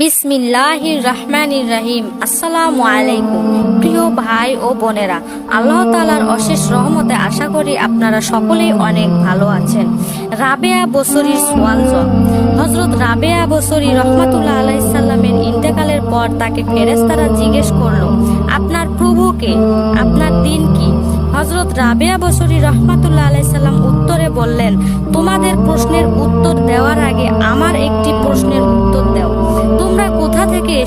বিসমিল্লাহির প্রিয় ভাই ও বোনেরা অশেষ রহমতে আশা করি আপনারা সকলেই অনেক ভালো আছেন। রাবেয়া হজরত রাবেয়া আলাইসাল্লামের ইন্তেকালের পর তাকে ফেরেস্তারা জিজ্ঞেস করল, আপনার প্রভুকে আপনার দিন কি? হজরত রাবেয়া বসরি রহমাতুল্লাহ আলাইসাল্লাম উত্তরে বললেন, তোমাদের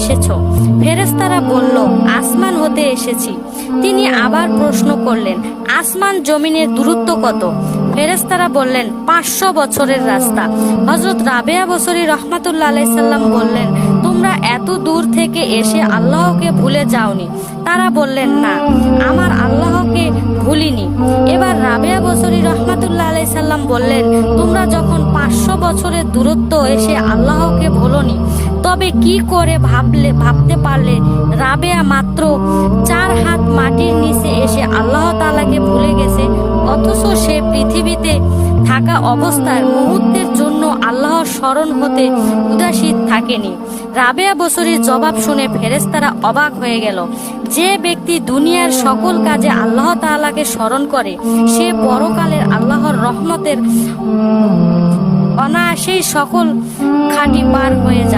এসেছ। ফেরেস্তারা বলল, আসমান হতে এসেছি। তিনি আবার প্রশ্ন করলেন, আসমান জমিনের দূরত্ব কত? ফেরেস্তারা বললেন, পাঁচশো বছরের রাস্তা। হজরত রাবেয়া বসরি রহমাতুল্লাহ আলাইসাল্লাম বললেন, তোমরা এত দূর থেকে এসে আল্লাহকে ভুলে যাওনি। তারা বললেন, না, আমার আল্লাহকে ভুলিনি। এবার রাবেয়া বসরি রহমাতুল্লাহ আলাই সাল্লাম বললেন, তোমরা যখন পাঁচশো বছরের দূরত্ব এসে আল্লাহকে ভুলনি তবে কি করে ভাবলে, ভাবতে পারলে? রাবেয়া মাত্র চার হাত মাটির নিচে এসে আল্লাহ তালাকে ভুলে গেছে। অথচ সে পৃথিবীতে থাকা অবস্থায় মুহূর্তের জন্য আল্লাহর স্মরণ হতে উদাসীন থাকেনি। রাবেয়া বসরির জবাব শুনে ফেরেস্তারা অবাক হয়ে গেল। যে ব্যক্তি দুনিয়ার সকল কাজে আল্লাহ তাআলাকে স্মরণ করে, সে পরকালের আল্লাহর রহমতের অনায়াসেই সকল খাঁটি পার হয়ে যাবে